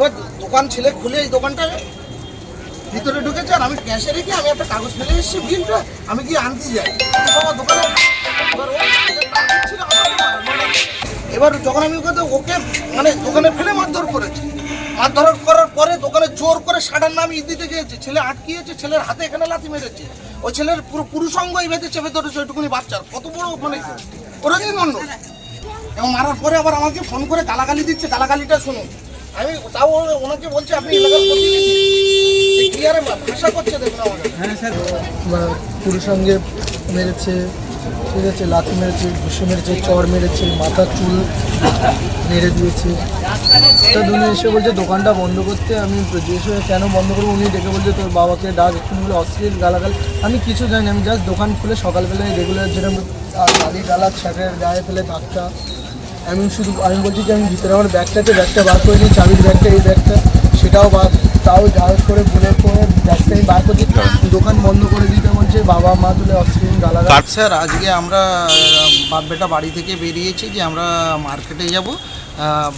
এবার দোকান ছেলে খুলে এই দোকানটা ভিতরে ঢুকেছে আর আমি ক্যাশে রেখে আমি একটা কাগজ ফেলে এসেছি বিলটা আমি গিয়ে আনতে যাই। দোকানে এবার যখন আমি ওকে ওকে মানে দোকানে ফেলে মারধর করেছি। মারধর করার পরে দোকানে জোর করে সাডার নাম দিতে গিয়েছে। ছেলে আটকিয়েছে, ছেলের হাতে এখানে লাথি মেরেছে। ওই ছেলের পুরো পুরুষঙ্গই বেঁধে চেপে ধরেছে ওইটুকুনি বাচ্চার। কত বড় মানে ওরা কি মন্ড এবং মারার পরে আবার আমাকে ফোন করে গালাগালি দিচ্ছে। গালাগালিটা শুনুন। আমি তাও ওনাকে বলছি, আপনি এলাকার পুরুষ সঙ্গে মেরেছে, ঠিক আছে, লাথি মেরেছে, ঘুষে মেরেছে চড় মেরেছে মাথার চুল মেরে দিয়েছে। তা দুনি এসে বলছে, দোকানটা বন্ধ করতে আমি জিজ্ঞেস কেন বন্ধ করব? উনি ডেকে বলছে, তোর বাবাকে ডাক, একটু বলে অশ্লীল গালাগাল। আমি কিছু জানি আমি জাস্ট দোকান খুলে সকালবেলায় রেগুলার যেরকম গালি গালা ছাটের গায়ে ফেলে ধাক্কা আমি শুধু আমি বলছি যে আমি ভিতরে আমার ব্যাগটাতে ব্যাগটা বার করে নিই চাবির ব্যাগটা এই ব্যাগটা সেটাও বার তাও যা করে বলে করে ব্যাগটা আমি বার করে দিই। দোকান বন্ধ করে দিতে বলছে বাবা মা তুলে অক্সিজেন গালাগাল। স্যার আজকে আমরা বাপ বেটা বাড়ি থেকে বেরিয়েছি যে আমরা মার্কেটে যাব।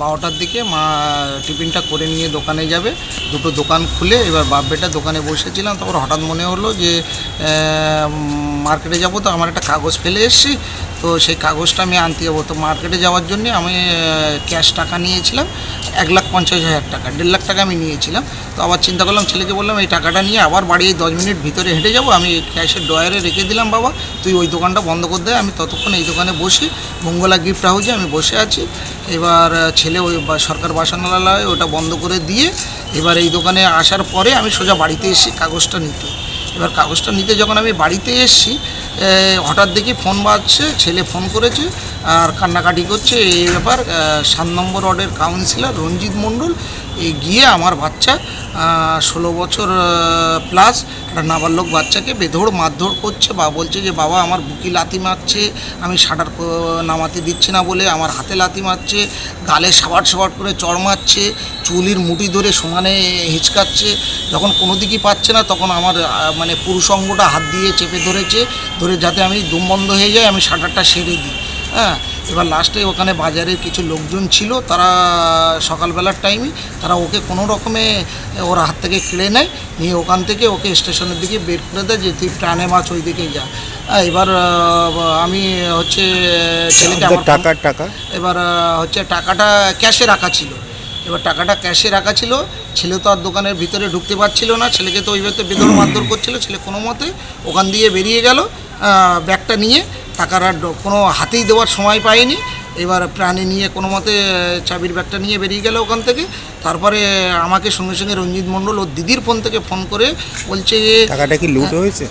বারোটার দিকে মা টিফিনটা করে নিয়ে দোকানে যাবে। দুটো দোকান খুলে এবার বাপ বেটা দোকানে বসেছিলাম, তারপর হঠাৎ মনে হলো যে মার্কেটে যাব তো আমার একটা কাগজ ফেলে এসেছি, তো সেই কাগজটা আমি আনতে যাব। তো মার্কেটে যাওয়ার জন্য আমি ক্যাশ টাকা নিয়েছিলাম, এক লাখ পঞ্চাশ হাজার টাকা, দেড় লাখ টাকা আমি নিয়েছিলাম। তো আবার চিন্তা করলাম, ছেলেকে বললাম, এই টাকাটা নিয়ে আবার বাড়ি দশ মিনিট ভিতরে হেঁটে যাব, আমি ক্যাশের ডয়ারে রেখে দিলাম বাবা, তুই ওই দোকানটা বন্ধ করে দে, আমি ততক্ষণ এই দোকানে বসি, মঙ্গলা গিফট হাউসে আমি বসে আছি। এবার আহ, ছেলে ওই সরকার বাসনালয় ওটা বন্ধ করে দিয়ে এবার এই দোকানে আসার পরে আমি সোজা বাড়িতে এসে কাগজটা নিতে। এবার কাগজটা নিতে যখন আমি বাড়িতে এসেছি হঠাৎ দেখি ফোন বাজছে ছেলে ফোন করেছে আর কান্নাকাটি করছে এই ব্যাপার। সাত নম্বর ওয়ার্ডের কাউন্সিলর রঞ্জিত মণ্ডল এই গিয়ে আমার বাচ্চা ষোলো বছর প্লাস একটা নাবালক বাচ্চাকে বেধড় মারধর করছে। বা বলছে যে, বাবা, আমার বুকি লাথি মারছে, আমি শাটার নামাতে দিচ্ছি না বলে আমার হাতে লাথি মারছে, গালে সাবাট সাবাট করে চড় মারছে, চুলির মুঠি ধরে সমানে হিচকাচ্ছে, যখন কোনো দিকই পাচ্ছে না, তখন আমার মানে পুরুষ অঙ্গটা হাত দিয়ে চেপে ধরেছে, ধরে যাতে আমি দুম বন্ধ হয়ে যায়, আমি শাটারটা সেরে দিই। হ্যাঁ এবার লাস্টে ওখানে বাজারের কিছু লোকজন ছিল তারা সকালবেলার টাইমে তারা ওকে কোনো রকমে ওর হাত থেকে কেড়ে নেয় নিয়ে ওখান থেকে ওকে স্টেশনের দিকে বের করে দেয় যে তুই প্রাণে মাছ ওই দিকেই যা। হ্যাঁ, এবার আমি হচ্ছে ছেলেকে আমার টাকা টাকা। এবার হচ্ছে টাকাটা ক্যাশে রাখা ছিল। এবার টাকাটা ক্যাশে রাখা ছিল ছেলে তো আর দোকানের ভিতরে ঢুকতে পারছিল না ছেলেকে তো ওইভাবে বেদর মারধর করছিল ছেলে কোনো মতে ওখান দিয়ে বেরিয়ে গেল ব্যাগটা নিয়ে টাকার আর কোনো হাতেই দেওয়ার সময় পায়নি এবার প্রাণে নিয়ে কোনো মতে চাবির ব্যাগটা নিয়ে বেরিয়ে গেল ওখান থেকে। তারপরে আমাকে সঙ্গে সঙ্গে রঞ্জিত মণ্ডল ও দিদির ফোন থেকে ফোন করে বলছে যে টাকাটা কি লুট হয়েছে?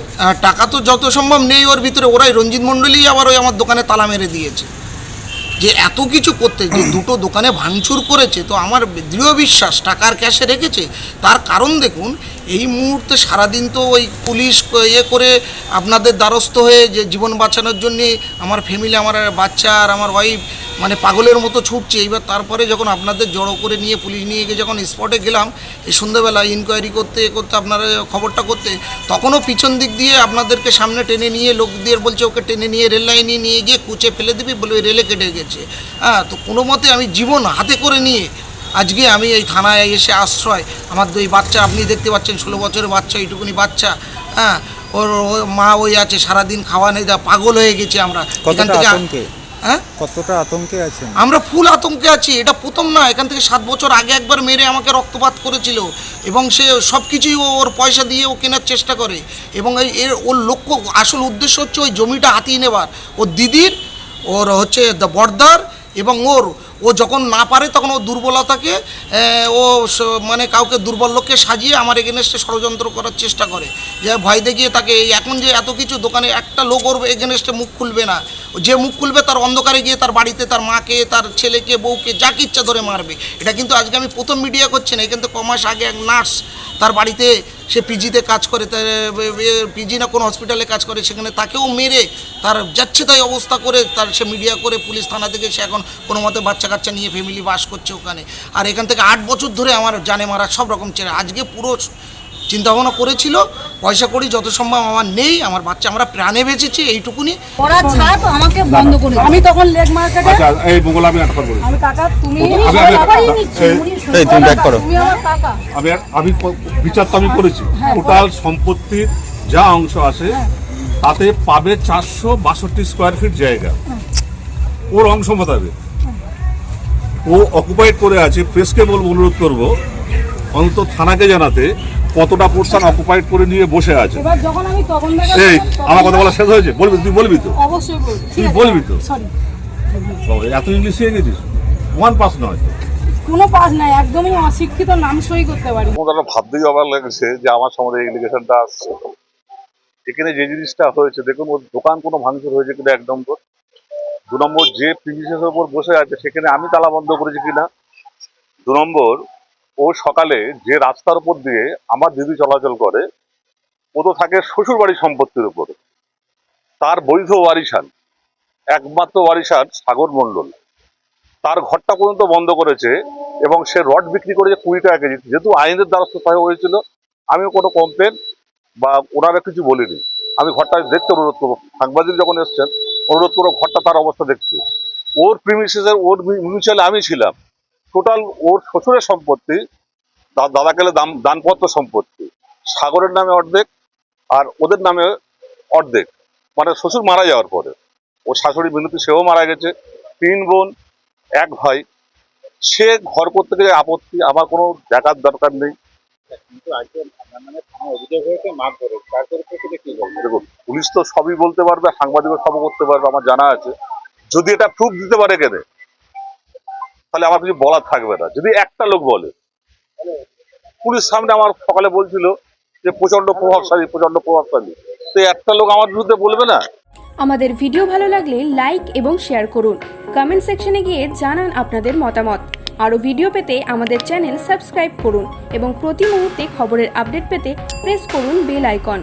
টাকা তো যত সম্ভব নেই ওর ভিতরে। ওরাই রঞ্জিত মণ্ডলই আবার ওই আমার দোকানে তালা মেরে দিয়েছে। যে এত কিছু করতে যে দুটো দোকানে ভাঙচুর করেছে তো আমার দৃঢ় বিশ্বাস টাকার ক্যাশে রেখেছে। তার কারণ দেখুন এই মুহূর্তে সারাদিন তো ওই পুলিশ ইয়ে করে আপনাদের দ্বারস্থ হয়ে যে জীবন বাঁচানোর জন্যে আমার ফ্যামিলি আমার বাচ্চা আর আমার ওয়াইফ মানে পাগলের মতো ছুটছে। এইবার তারপরে যখন আপনাদের জড়ো করে নিয়ে পুলিশ নিয়ে গিয়ে যখন স্পটে গেলাম এই সন্ধ্যাবেলা ইনকোয়ারি করতে এ করতে আপনারা খবরটা করতে তখনও পিছন দিক দিয়ে আপনাদেরকে সামনে টেনে নিয়ে লোক দিয়ে বলছে ওকে টেনে নিয়ে রেল লাইনে নিয়ে গিয়ে কুচে ফেলে দিবি বলে ওই রেলে কেটে গেছে। হ্যাঁ তো কোনো মতে আমি জীবন হাতে করে নিয়ে আজকে আমি এই থানায় এসে আশ্রয়। আমার দুই বাচ্চা আপনি দেখতে পাচ্ছেন ষোলো বছরের বাচ্চা এইটুকুনি বাচ্চা। হ্যাঁ ওর মা ওই আছে সারাদিন খাওয়া নেই দা পাগল হয়ে গেছে আমরা। এখান থেকে হ্যাঁ? কতটা আতঙ্কে আছেন? আমরা ফুল আতঙ্কে আছি এটা প্রথম না এখান থেকে সাত বছর আগে একবার মেরে আমাকে রক্তপাত করেছিল এবং সে সব কিছুই ও ওর পয়সা দিয়ে ও কেনার চেষ্টা করে এবং এই এর ওর লক্ষ্য আসল উদ্দেশ্য হচ্ছে ওই জমিটা হাতিয়ে নেবার। ওর দিদির ওর হচ্ছে দ্য বর্দার এবং ওর, ও যখন না পারে তখন ও দুর্বলতাকে ও মানে কাউকে দুর্বল লোককে সাজিয়ে আমার এগেনস্টে ষড়যন্ত্র করার চেষ্টা করে। যে ভয় দেখিয়ে তাকে এখন যে এত কিছু দোকানে একটা লোক ওর এগেনস্টে মুখ খুলবে না। যে মুখ খুলবে তার অন্ধকারে গিয়ে তার বাড়িতে তার মাকে, তার ছেলেকে, বউকে যাকে ইচ্ছা ধরে মারবে। এটা কিন্তু আজকে আমি প্রথম মিডিয়া করছি না কিন্তু কমাস আগে এক নার্স তার বাড়িতে সে পিজিতে কাজ করে তার পিজি না কোনো হসপিটালে কাজ করে, সেখানে তাকেও মেরে তার যাচ্ছে তাই অবস্থা করে, তার সে মিডিয়া করে, পুলিশ থানা থেকে সে এখন কোনো মতে বাচ্চা কাচ্চা নিয়ে ফ্যামিলি বাস করছে ওখানে। আর এখান থেকে আট বছর ধরে আমার জানে মারা সব রকম ছেড়ে, আজকে পুরো চিন্তা ভাবনা করেছিল পয়সা করি যত সম্ভব আমার নেই আমার বাচ্চা আমরা প্রাণে বেঁচেছি এইটুকুনি। ওরা ছাপ আমাকে বন্ধ করে আমি তখন লেগ মার্কেটে আচ্ছা এই বগুলা আমি একটা কথা আমি কাকা তুমি আমি- আমি- সবারই নিচ্ছি, এই- তুমি back করো। তুমি আমার কাকা। আমি আমি বিচার তো আমি করেছি। টোটাল সম্পত্তির যা অংশ আছে তাতে পাবে চারশো বাষট্টি স্কোয়ার ফিট জায়গা। ওর অংশ মোতাবেক ও অকুপাইড করে আছে প্রেসকে বলব অনুরোধ করব অন্তত থানাকে জানাতে কতটা পোর্শন অকুপাইড করে নিয়ে বসে আছে? এবার যখন আমি তখন দেখা এই আমার কথা বলা শেষ হয়েছে? বলবি তুই বলবি তো? অবশ্যই তুই বলবি তো? এত ইংলিশ শিখে গেছিস? ওয়ান পাস নয়। কোনো পাস নাই একদমই অশিক্ষিত নাম সই করতে পারি। ওনারা ভাবতেই অবাক লাগছে যে আমার এলিগেশনটা আসছে। এখানে যে জিনিসটা হয়েছে দেখুন ওর দোকান কোনো ভাঙচুর হয়েছে কিনা এক নম্বর। দু নম্বর যে প্রিমিসের উপর বসে আছে সেখানে আমি তালা বন্ধ করেছি কিনা? দু নম্বর ও সকালে যে রাস্তার উপর দিয়ে আমার দিদি চলাচল করে, ও তো থাকে শ্বশুর বাড়ির সম্পত্তির উপরে। তার বৈধ ওয়ারিশান, একমাত্র ওয়ারিশান সাগর মণ্ডল। তার ঘরটা পর্যন্ত বন্ধ করেছে এবং সে রড বিক্রি করেছে কুড়ি টাকা কেজি। যেহেতু আইনের দ্বারস্থ হয়ে হয়েছিল, আমিও কোনো কমপ্লেন বা ওনারা কিছু বলিনি। আমি ঘরটা দেখতে অনুরোধ করব। সাংবাদিক যখন এসছেন, অনুরোধ করব ঘরটা তার অবস্থা দেখতে। ওর প্রিমিসেসের ওর মিউচুয়ালে আমি ছিলাম। টোটাল ওর শ্বশুরের সম্পত্তি দাদা গেলে দাম দানপত্র সম্পত্তি সাগরের নামে অর্ধেক আর ওদের নামে অর্ধেক। মানে শ্বশুর মারা যাওয়ার পরে ওর শাশুড়ি বিনতি সেও মারা গেছে তিন বোন এক ভাই। সে ঘর করতে গেলে আপত্তি আমার কোনো দেখার দরকার নেই। দেখুন পুলিশ তো সবই বলতে পারবে সাংবাদিকও সব করতে পারবে আমার জানা আছে। যদি এটা প্রুফ দিতে পারে কেনে? তাহলে আমার কিছু বলার থাকবে না। যদি একটা লোক বলে পুলিশ সামনে আমার সকালে বলছিল যে প্রচণ্ড প্রভাবশালী প্রচণ্ড প্রভাবশালী। তো একটা লোক আমার বিরুদ্ধে বলবে না? আমাদের ভিডিও ভালো লাগলে লাইক এবং শেয়ার করুন। কমেন্ট সেকশনে গিয়ে জানান আপনাদের মতামত। আরও ভিডিও পেতে আমাদের চ্যানেল সাবস্ক্রাইব করুন এবং প্রতি মুহূর্তে খবরের আপডেট পেতে প্রেস করুন বেল আইকন।